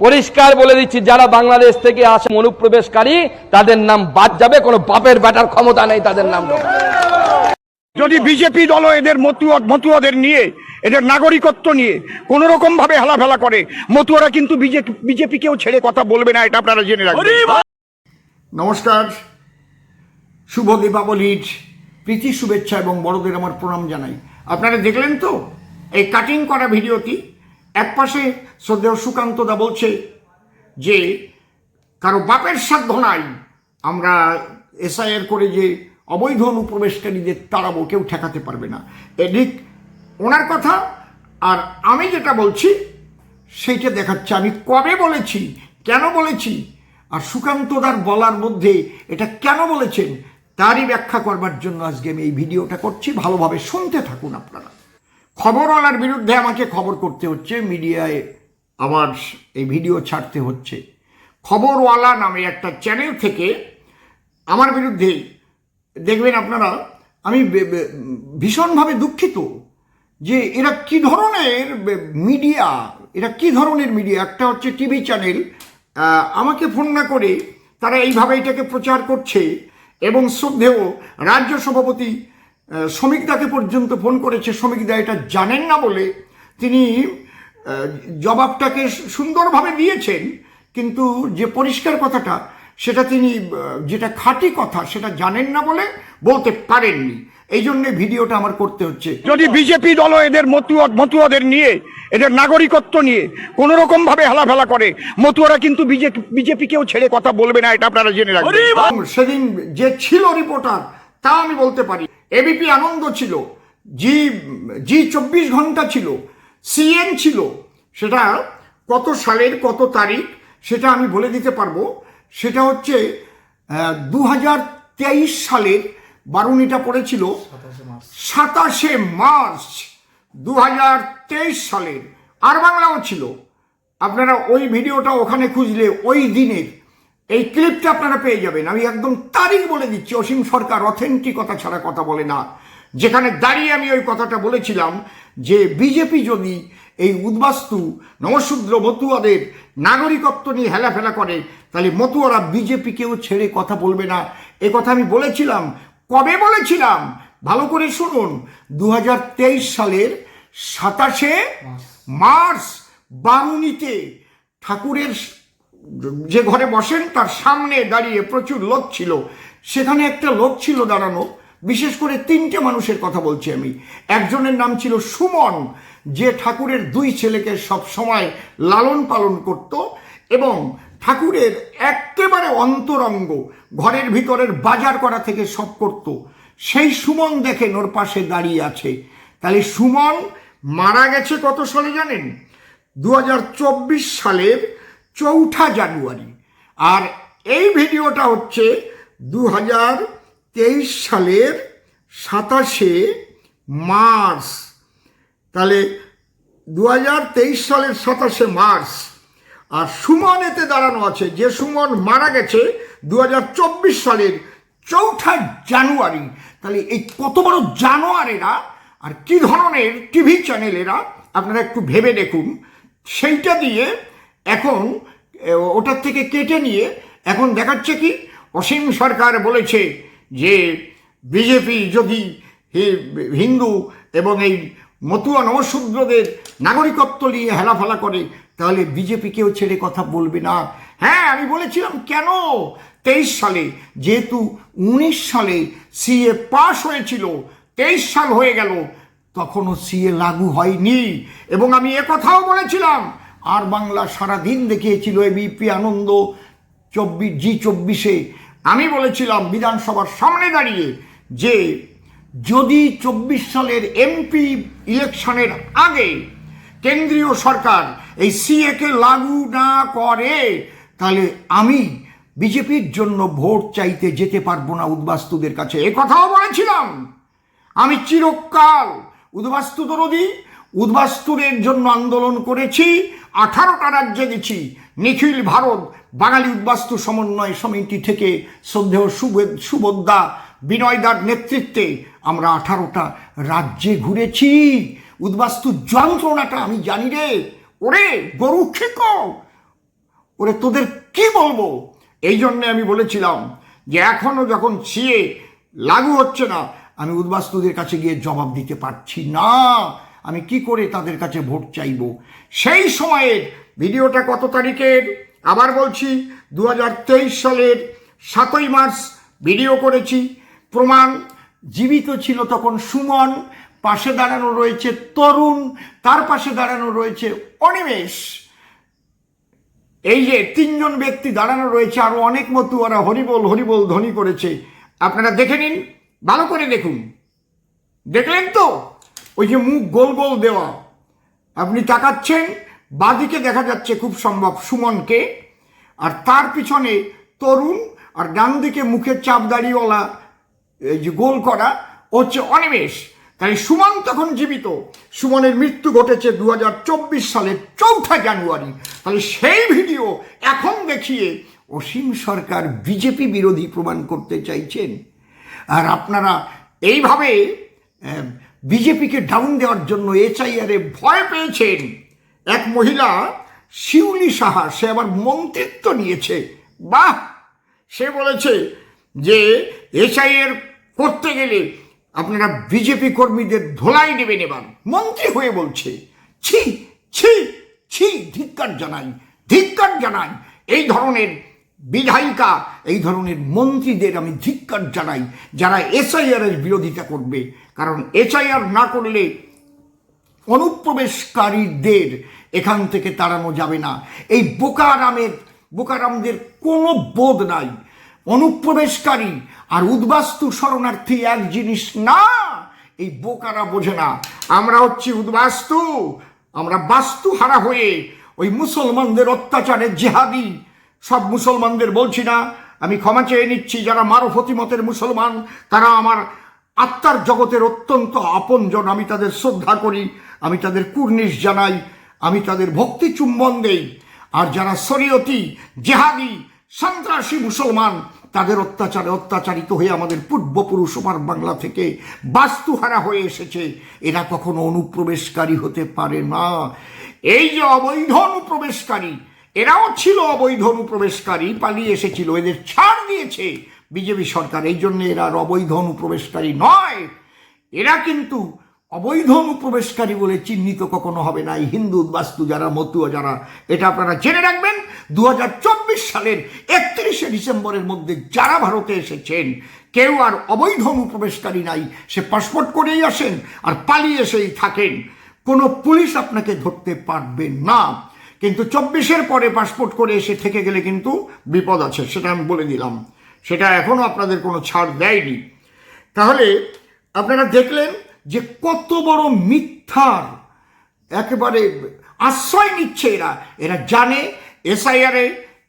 পরিষ্কার বলে দিচ্ছি যারা বাংলাদেশ থেকে আসে অনুপ্রবেশকারী তাদের নাম বাদ যাবে কোনো বাপের বেটার ক্ষমতা নেই তাদের নাম। যদি বিজেপি দল এদের মতুয়া মতুয়াদের নিয়ে এদের নাগরিকত্ব নিয়ে কোন রকম ভাবে হেলাফেলা করে মতুয়ারা কিন্তু বিজেপি কেও ছেড়ে কথা বলবে না এটা আপনারা জেনে রাখবেন। নমস্কার শুভ দীপাবলির প্রীতি শুভেচ্ছা এবং বড়দের আমার প্রণাম জানাই। আপনারা দেখলেন তো এই কাটিং করা ভিডিওটি এক পাশে শ্রদ্ধেয় সুকান্ত দা বলছে যে, কারও বাপের সাধ্য নাই, আমরা এসআইআর করে যে অবৈধ অনুপ্রবেশকারীদের তাড়াবো, কেউ ঠেকাতে পারবে না। এদিক ওনার কথা, আর আমি যেটা বলছি, সেইটা দেখাচ্ছে। আমি কবে বলেছি, কেন বলেছি, আর সুকান্তদার বলার মধ্যে এটা কেন বলেছেন, তারই ব্যাখ্যা করবার জন্য আজকে আমি এই ভিডিওটা করছি। ভালোভাবে শুনতে থাকুন আপনারা। খবরওয়ালার বিরুদ্ধে আমাকে খবর করতে হচ্ছে, মিডিয়ায় আমার এই ভিডিও ছাড়তে হচ্ছে। খবরওয়ালা নামে একটা চ্যানেল থেকে আমার বিরুদ্ধে, দেখবেন আপনারা, আমি ভীষণভাবে দুঃখিত যে এরা কি ধরনের মিডিয়া, এরা কি ধরনের মিডিয়া? একটা হচ্ছে টিভি চ্যানেল আমাকে ফোন না করে তারা এইভাবে এটাকে প্রচার করছে এবং শ্রদ্ধেয় রাজ্য সভাপতি শ্রমিকদাকে পর্যন্ত ফোন করেছে। শ্রমিকদা এটা জানেন না বলে তিনি জবাবটাকে সুন্দরভাবে দিয়েছেন কিন্তু যে পরিষ্কার কথাটা সেটা তিনি যেটা খাঁটি কথা সেটা জানেন না বলে বলতে পারেননি। এই জন্য ভিডিওটা আমার করতে হচ্ছে। যদি বিজেপি দল এদের মতুয়া মতুয়াদের নিয়ে এদের নাগরিকত্ব নিয়ে কোন রকম ভাবে হেলাফেলা করে মতুয়ারা কিন্তু বিজেপি কেও ছেড়ে কথা বলবে না এটা আপনারা জেনে রাখবেন। সেদিন যে ছিল রিপোর্টার তা আমি বলতে পারি। এবিপি আনন্দ ছিল জি জি চব্বিশ ঘণ্টা ছিল সিএন ছিল। সেটা কত সালের কত তারিখ সেটা আমি বলে দিতে পারব। সেটা হচ্ছে দু হাজার তেইশ সালের বারুনিটা পড়েছিল সাতাশে মার্চ। দু হাজার তেইশ সালের। আর বাংলাও ছিল। আপনারা ওই ভিডিওটা ওখানে খুঁজলে ওই দিনের এই ক্লিপটা আপনারা পেয়ে যাবেন। আমি একদম তারিখ বলে দিচ্ছি অসীম সরকার অথেন্টিকতা ছাড়া কথা বলে না। যেখানে দাঁড়িয়ে আমি ওই কথাটা বলেছিলাম যে বিজেপি যদি এই উদ্বাস্তু নমশূদ্র মতুয়াদের নাগরিকত্ব নিয়ে হেলাফেলা করে তাহলে মতুয়ারা বিজেপিকেও ছেড়ে কথা বলবে না। এ কথা আমি বলেছিলাম। কবে বলেছিলাম? ভালো করে শুনুন। দু হাজার তেইশ সালের সাতাশে মার্চ। বারুনিতে ঠাকুরের যে ঘরে বসেন, তার সামনে দাঁড়িয়ে প্রচুর লোক ছিল। সেখানে একটা লোক ছিল দাঁড়ানো। বিশেষ করে তিনটে মানুষের কথা বলছি আমি। একজনের নাম ছিল সুমন, যে ঠাকুরের দুই ছেলেকে সব সময় লালন পালন করত এবং ঠাকুরের একেবারে অন্তরঙ্গ ঘরের ভিতরের বাজার করা থেকে সব করত। সেই সুমন দেখেন ওর পাশে দাঁড়িয়ে আছে। তাহলে সুমন মারা গেছে কত সালে জানেন? দু হাজার চব্বিশ সালের চৌঠা জানুয়ারি। আর এই ভিডিওটা হচ্ছে দু হাজার তেইশ সালের সাতাশে মার্চ। তাহলে দু হাজার তেইশ সালের সাতাশে মার্চ। আর সুমন এতে দাঁড়ানো আছে। যে সুমন মারা গেছে দু হাজার চব্বিশ সালের চৌঠা জানুয়ারি। তাহলে এই কত বড় জানোয়ারেরা আর কি ধরনের টিভি চ্যানেলেরা, আপনারা একটু ভেবে দেখুন। সেইটা দিয়ে এখন ওটার থেকে কেটে নিয়ে এখন দেখাচ্ছে কি, অসীম সরকার বলেছে যে বিজেপি যদি হিন্দু এবং এই মতুয়া নবশূদ্রদের নাগরিকত্ব নিয়ে হেলাফেলা করে, তাহলে বিজেপি কেউ ছেড়ে কথা বলবে না। হ্যাঁ আমি বলেছিলাম কেন? তেইশ সালে, যেহেতু উনিশ সালে সিএ পাশ হয়েছিল, তেইশ সাল হয়ে গেল, তখনও সিএ লাগু হয়নি। এবং আমি কথাও বলেছিলাম আর বাংলা সারাদিন দেখিয়েছিল এবিপি আনন্দ চব্বিশ জি চব্বিশে। আমি বলেছিলাম বিধানসভার সামনে দাঁড়িয়ে যে যদি চব্বিশ সালের এমপি ইলেকশনের আগে কেন্দ্রীয় সরকার এই সিএকে লাগু না করে, তাহলে আমি বিজেপির জন্য ভোট চাইতে যেতে পারব না উদ্বাস্তুদের কাছে। এ কথাও বলেছিলাম। আমি চিরকাল উদ্বাস্তু দরদি উদ্বাস্তুদের জন্য আন্দোলন করেছি, আঠারোটা রাজ্যে গেছি। নিখিল ভারত, বাঙালি উদ্বাস্তু সমন্বয় সমিতি থেকে শ্রদ্ধেয় সুবে- সুবোদ্দা বিনয়দার নেতৃত্বে আমরা আঠারোটা রাজ্যে ঘুরেছি। উদ্বাস্তু যন্ত্রণাটা আমি জানি রে। ওরে গরু খেকো। ওরে তোদের কি বলব? এই জন্যে আমি বলেছিলাম যে এখনও যখন সিএ লাগু হচ্ছে না, আমি উদ্বাস্তুদের কাছে গিয়ে জবাব দিতে পারছি না। আমি কি করে তাদের কাছে ভোট চাইব? সেই সময়ের ভিডিওটা কত তারিখের? আবার বলছি দু হাজার তেইশ সালের সাতই মার্চ ভিডিও করেছি। প্রমাণ জীবিত ছিল তখন সুমন, পাশে দাঁড়ানো রয়েছে তরুণ, তার পাশে দাঁড়ানো রয়েছে অনিমেষ। এই যে তিনজন ব্যক্তি দাঁড়ানো রয়েছে, আরও অনেক মতো ওরা হরিবল হরিবল ধ্বনি করেছে। আপনারা দেখে নিন, ভালো করে দেখুন। দেখলেন তো? ওই যে মুখ গোল গোল দেওয়া। আপনি তাকাচ্ছেন, বাদিকে দেখা যাচ্ছে খুব সম্ভব সুমনকে, আর তার পিছনে তরুণ, আর ডান দিকে মুখের চাপ দাড়িওয়ালা, এই যে গোল করা, হচ্ছে অনিমেষ। তাই সুমন তখন জীবিত। সুমনের মৃত্যু ঘটেছে দু হাজার চব্বিশ সালের চৌঠা জানুয়ারি। তাহলে সেই ভিডিও এখন দেখিয়ে অসীম সরকার বিজেপি বিরোধী প্রমাণ করতে চাইছেন। আর আপনারা এইভাবে বিজেপিকে ডাউন দেওয়ার জন্য এচআইআরে ভয় পেয়েছেন এক মহিলা, শিউলি সাহা। সে আবার মন্ত্রিত্ব নিয়েছে। বাহ! সে বলেছে যে এসআইয়ের করতে গেলে আপনারা বিজেপি কর্মীদের ধোলাই নেবেন এবার। মন্ত্রী হয়ে বলছে, ছি ছি ছি, ধিক্কার জানাই ধিক্কার জানাই। এই ধরনের বিধায়িকা, এই ধরনের মন্ত্রীদের আমি ধিক্কার জানাই, যারা এসআইআর এর বিরোধিতা করবে। কারণ এসআইআর না করলে অনুপ্রবেশকারীদের এখান থেকে তাড়ানো যাবে না। এই বোকারামের, বোকারামদের কোনো বোধ নাই। অনুপ্রবেশকারী আর উদ্বাস্তু শরণার্থী এক জিনিস না, এই বোকারা বোঝে না। আমরা হচ্ছি উদ্বাস্তু, আমরা বাস্তু হারা হয়ে ওই মুসলমানদের অত্যাচারে জেহাদি। সব মুসলমানদের বলছি না, আমি ক্ষমা চেয়ে নিচ্ছি, যারা মারফতি মতের মুসলমান, তারা আমার আত্মার জগতের অত্যন্ত আপনজন, আমি তাদের শ্রদ্ধা করি, আমি তাদের কুর্নিশ জানাই, আমি তাদের ভক্তি চুম্বন দেই। আর যারা শরীয়তি, জেহাদি, সন্ত্রাসী মুসলমান, তাদের অত্যাচারে অত্যাচারিত হয়ে আমাদের পূর্বপুরুষ আমার বাংলা থেকে বাস্তুহারা হয়ে এসেছে। এরা কখনো অনুপ্রবেশকারী হতে পারে না। এই যে অবৈধ অনুপ্রবেশকারী এরাও ছিল অবৈধ অনুপ্রবেশকারী, পালিয়ে এসেছিল, এদের ছাড় দিয়েছে বিজেপি সরকার। এই জন্য এরা অবৈধ অনুপ্রবেশকারী নয়। এরা কিন্তু অবৈধ অনুপ্রবেশকারী বলে চিহ্নিত কখনো হবে না। হিন্দু, বাস্তু, যারা মতুয়া, যারা, এটা আপনারা জেনে রাখবেন দু হাজার চব্বিশ সালের একত্রিশে ডিসেম্বরের মধ্যে যারা ভারতে এসেছেন, কেউ আর অবৈধ অনুপ্রবেশকারী নাই। সে পাসপোর্ট করেই আসেন আর পালিয়ে এসেই থাকেন। কোনো পুলিশ আপনাকে ধরতে পারবে না। কিন্তু চব্বিশের পরে পাসপোর্ট করে এসে থেকে গেলে কিন্তু বিপদ আছে, সেটা আমি বলে দিলাম। সেটা এখনও আপনাদের কোনো ছাড় দেয়নি। তাহলে আপনারা দেখলেন যে কত বড় মিথ্যার একেবারে আশ্রয় নিচ্ছে এরা। এরা জানে এসআইআরে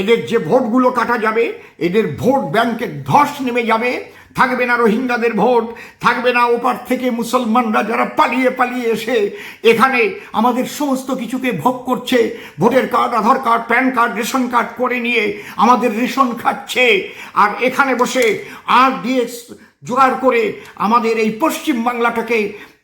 এদের যে ভোটগুলো কাটা যাবে, এদের ভোট ব্যাংকের ধস নেমে যাবে থাকবে না রোহিঙ্গাদের ভোট, থাকবে না ওপার থেকে মুসলমানরা যারা পালিয়ে পালিয়ে এসে এখানে আমাদের সমস্ত কিছুকে ভোগ করছে, ভোটের card, Aadhaar card, PAN card, ration card করে নিয়ে আমাদের রেশন খাচ্ছে। আর এখানে বসে আর ডিএস জোগাড় করে আমাদের এই পশ্চিম বাংলাটাকে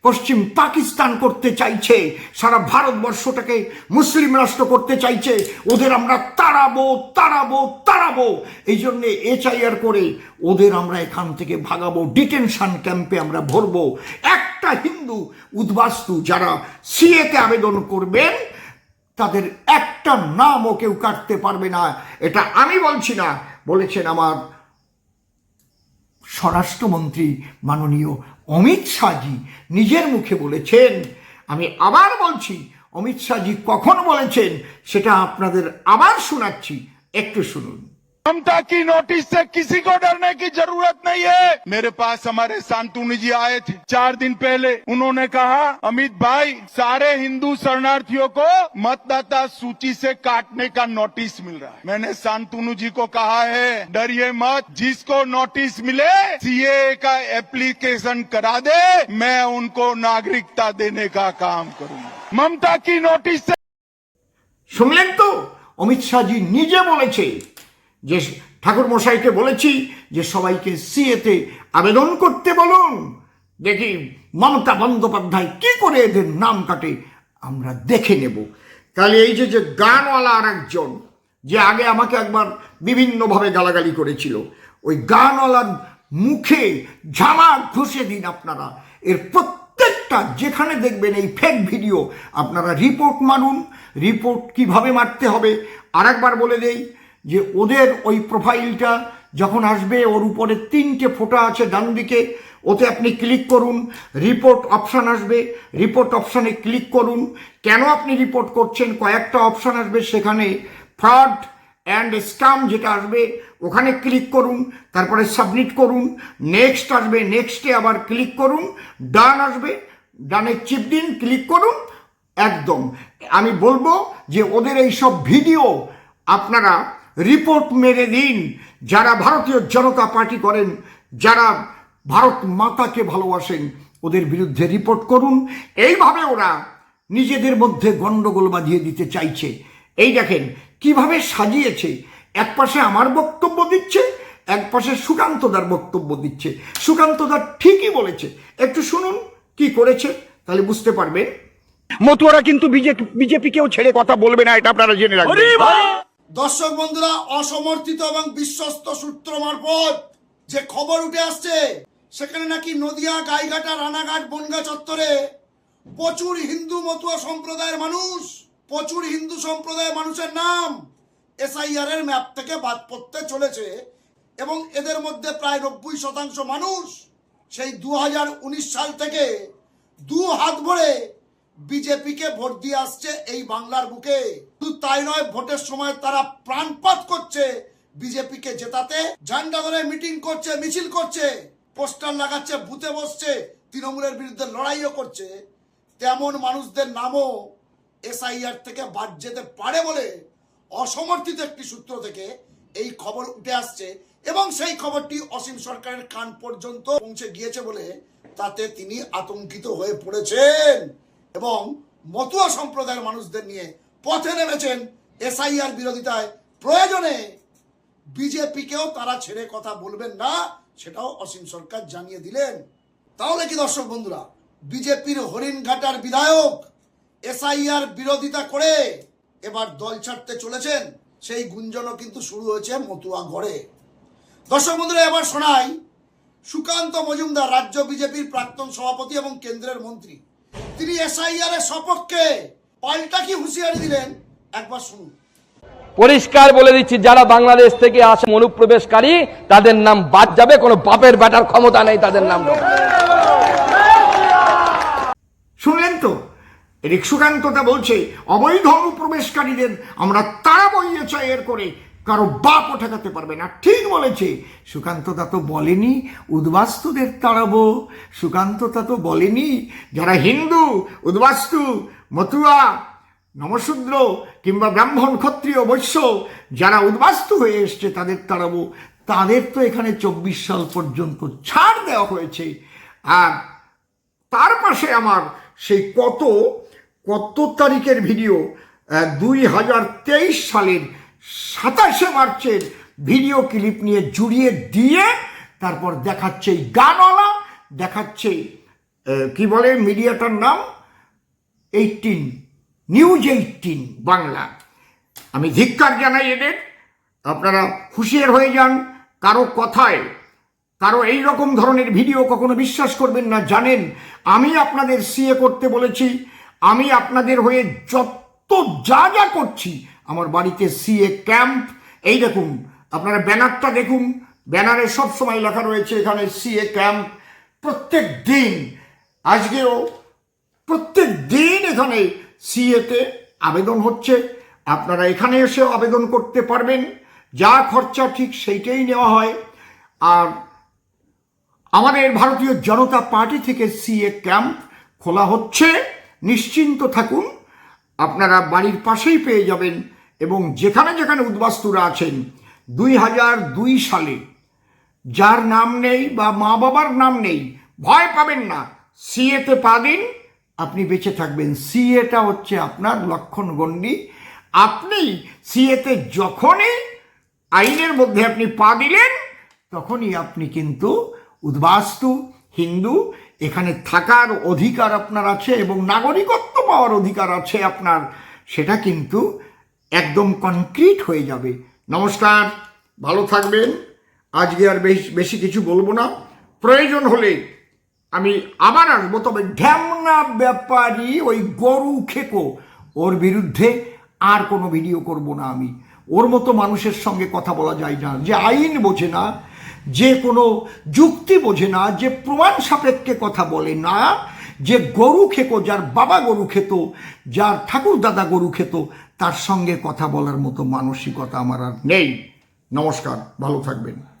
পশ্চিম পাকিস্তান করতে চাইছে, সারা ভারতবর্ষটাকে মুসলিম রাষ্ট্র করতে চাইছে, ওদের আমরা তাড়াবো তাড়াবো তাড়াবো। এই জন্যে এচআইআর করে ওদের আমরা এখান থেকে ভাগাবো, ডিটেনশন ক্যাম্পে আমরা ভরবো। একটা হিন্দু উদ্বাস্তু যারা সিএতে আবেদন করবেন, তাদের একটা নামও কেউ কাটতে পারবে না। এটা আমি বলছি না, বলেছেন আমার স্বরাষ্ট্রমন্ত্রী মাননীয় অমিত শাহজি নিজের মুখে বলেছেন। আমি আবার বলছি, অমিত শাহজি কখন বলেছেন, সেটা আপনাদের আবার শোনাচ্ছি। একটু শুনুন। ममता की नोटिस से किसी को डरने की जरूरत नहीं है मेरे पास हमारे सांतुनी जी आए थे चार दिन पहले उन्होंने कहा अमित भाई सारे हिंदू शरणार्थियों को मतदाता सूची से काटने का नोटिस मिल रहा है मैंने सांतुनु जी को कहा है डरिए मत जिसको नोटिस मिले सीए का एप्लीकेशन करा दे मैं उनको नागरिकता देने का काम करूंगा ममता की नोटिस से শুনলেন তো অমিত শাহজি নিজে বলেছে যে ঠাকুর মশাইকে বলেছি যে সবাইকে সিএতে আবেদন করতে বলুন। দেখি মমতা বন্দ্যোপাধ্যায় কি করে এদের নাম কাটে আমরা দেখে নেব। তাহলে এই যে যে গানওয়ালা আর একজন যে আগে আমাকে একবার বিভিন্নভাবে গালাগালি করেছিল, ওই গানওয়ালার মুখে ঝামা ঘষে দিন আপনারা। এর প্রত্যেকটা, যেখানে দেখবেন এই ফেক ভিডিও আপনারা রিপোর্ট মারুন। রিপোর্ট কীভাবে মারতে হবে, আরেকবার বলে দেই যে ওদের ওই প্রোফাইলটা যখন আসবে, ওর উপরে তিনটে ফোঁটা আছে ডান দিকে, ওতে আপনি ক্লিক করুন রিপোর্ট অপশান আসবে রিপোর্ট অপশানে ক্লিক করুন। কেন আপনি রিপোর্ট করছেন? কয়েকটা অপশান আসবে সেখানে ফ্রড অ্যান্ড স্ক্যাম যেটা আসবে, ওখানে ক্লিক করুন, তারপরে সাবমিট করুন নেক্সট আসবে নেক্সটে আবার ক্লিক করুন ডান আসবে ডানে চিপ দিন ক্লিক করুন, একদম। আমি বলব যে ওদের এই সব ভিডিও আপনারা রিপোর্ট মেরে দিন। যারা ভারতীয় জনতা পার্টি করেন যারা ভারত মাতাকে ভালোবাসেন ওদের বিরুদ্ধে রিপোর্ট করুন। এইভাবে ওরা নিজেদের মধ্যে গণ্ডগোল বাঁধিয়ে দিতে চাইছে। এই দেখেন কীভাবে সাজিয়েছে। এক পাশে আমার বক্তব্য দিচ্ছে এক পাশে সুকান্তদার বক্তব্য দিচ্ছে। সুকান্তদার ঠিকই বলেছে। একটু শুনুন কি করেছে তাহলে বুঝতে পারবেন। মতুয়ারা কিন্তু বিজেপি কেউ ছেড়ে কথা বলবে না এটা আপনারা জেনে রাখবেন। দর্শক বন্ধুরা, অসমর্থিত এবং বিশ্বস্ত সূত্র মারফত যে খবর উঠে আসছে, সেখানে নাকি নদিয়া, গাইঘাটা, রানাঘাট, বনগা চত্বরে প্রচুর হিন্দু মতুয়া সম্প্রদায়ের মানুষ, প্রচুর হিন্দু সম্প্রদায়ের মানুষের নাম এসআইআর এর ম্যাপ থেকে বাদ পড়তে চলেছে এবং এদের মধ্যে প্রায় নব্বই শতাংশ মানুষ সেই দু হাজার উনিশ সাল থেকে দু হাত ভরে বিজেপিকে ভোট দিয়ে আসছে এই বাংলার বুকে। শুধু তাই নয়, ভোটের সময় তারা প্রাণপাত করছে বিজেপিকে জেতাতে। ঝান্ডা ধরে মিটিং করছে, মিছিল করছে, পোস্টার লাগাচ্ছে, বুথে বসছে, তৃণমূলের বিরুদ্ধে লড়াইও করছে। তেমন মানুষদের নামও এসআইআর থেকে বাদ যেতে পারে বলে অসমর্থিত একটি সূত্র থেকে এই খবর উঠে আসছে এবং সেই খবরটি অসীম সরকারের কান পর্যন্ত পৌঁছে গিয়েছে বলে তাতে তিনি আতঙ্কিত হয়ে পড়েছেন। এবং মতুয়া সম্প্রদায়ের মানুষদের নিয়ে পথে নেমেছেন এসআইআর বিরোধিতায়। প্রয়োজনে বিজেপিকেও তারা ছেড়ে কথা বলবেন না, সেটাও অসীম সরকার জানিয়ে দিলেন। তাহলে কি দর্শক বন্ধুরা, বিজেপির হরিণঘাটার বিধায়ক এসআইআর বিরোধিতা করে এবার দল ছাড়তে চলেছেন, সেই গুঞ্জনও কিন্তু শুরু হয়েছে মতুয়া গড়ে দর্শক বন্ধুরা, এবার শোনাই সুকান্ত মজুমদার, রাজ্য বিজেপির প্রাক্তন সভাপতি এবং কেন্দ্রের মন্ত্রী। তিনি এসআইআর এর সপক্ষে পাল্টা কি হুঁশিয়ারি দিলেন। একবার শুনুন। পরিষ্কার বলে দিচ্ছি যারা বাংলাদেশ থেকে আসে অনুপ্রবেশকারী তাদের নাম বাদ যাবে কোনো বাপের বেটার ক্ষমতা নেই তাদের নাম শুনলেন তো? এদিক সুকান্তটা বলছে অবৈধ অনুপ্রবেশকারীদের আমরা তারা বইয়ে চাই এর করে। কারও বাপও ঠেকাতে পারবে না। ঠিক বলেছে। সুকান্তদা তো বলেনি, উদ্বাস্তুদের তাড়াবো। সুকান্তদা তো বলেনি, যারা হিন্দু, উদ্বাস্তু, মতুয়া, নমশূদ্র কিংবা ব্রাহ্মণ, ক্ষত্রিয়, বৈশ্য, যারা উদ্বাস্তু হয়ে এসছে, তাদের তাড়াবো। তাদের তো এখানে চব্বিশ সাল পর্যন্ত ছাড় দেওয়া হয়েছে। আর তার পাশে আমার সেই কত কত তারিখের ভিডিও দুই হাজার তেইশ সালের সাতাশে মার্চের ভিডিও ক্লিপ নিয়ে জুড়িয়ে দিয়ে তারপর দেখাচ্ছে এই গানওয়ালা, দেখাচ্ছে কি বলে মিডিয়াটার নাম? Eighteen, news eighteen Bangla. আমি ধিক্কার জানাই এদের। আপনারা হুঁশিয়ার হয়ে যান, কারও কথায়, কারও এই রকম ধরনের ভিডিও কখনো বিশ্বাস করবেন না, জানেন, আমি আপনাদের সিএ করতে বলেছি, আমি আপনাদের হয়ে যত যা যা করছি আমার বাড়িতে সিএ ক্যাম্প এই দেখুন, আপনারা ব্যানারটা দেখুন। ব্যানারে সব সময় লেখা রয়েছে এখানে সিএ ক্যাম্প প্রত্যেক দিন, আজকেও প্রত্যেক দিন এখানে সিএতে আবেদন হচ্ছে। আপনারা এখানে এসেও আবেদন করতে পারবেন। যা খরচা ঠিক সেইটাই নেওয়া হয়। আর আমাদের ভারতীয় জনতা পার্টি থেকে সিএ ক্যাম্প খোলা হচ্ছে। নিশ্চিন্ত থাকুন। আপনারা বাড়ির পাশেই পেয়ে যাবেন এবং যেখানে যেখানে উদ্বাস্তুরা আছেন, দুই হাজার দুই সালে, যার নাম নেই বা মা বাবার নাম নেই, ভয় পাবেন না। সিএতে পা দিন, আপনি বেঁচে থাকবেন। সিএটা হচ্ছে আপনার লক্ষণ গণ্ডি আপনি সিএতে যখনই আইনের মধ্যে আপনি পা দিলেন, তখনই আপনি কিন্তু উদ্বাস্তু, হিন্দু, এখানে থাকার অধিকার আপনার আছে এবং নাগরিকত্ব পাওয়ার অধিকার আছে আপনার, সেটা কিন্তু একদম কনক্রিট হয়ে যাবে। নমস্কার, ভালো থাকবেন। আজকে আর বেশি বেশি কিছু বলব না। প্রয়োজন হলে আমি আবার আসব, তবে ঢ্যামনা ব্যাপারী ওই গরু খেকো। ওর বিরুদ্ধে আর কোনো ভিডিও করব না আমি। ওর মতো মানুষের সঙ্গে কথা বলা যায় না। যে আইন বোঝে না, যে কোনো যুক্তি বোঝে না, যে প্রমাণ সাপেক্ষে কথা বলে না, যে গরু খেকো, যার বাবা গরু খেত, যার ঠাকুর দাদা গরু খেত তার সঙ্গে কথা বলার মতো মানসিকতা আমার আর নেই। নমস্কার ভালো থাকবেন।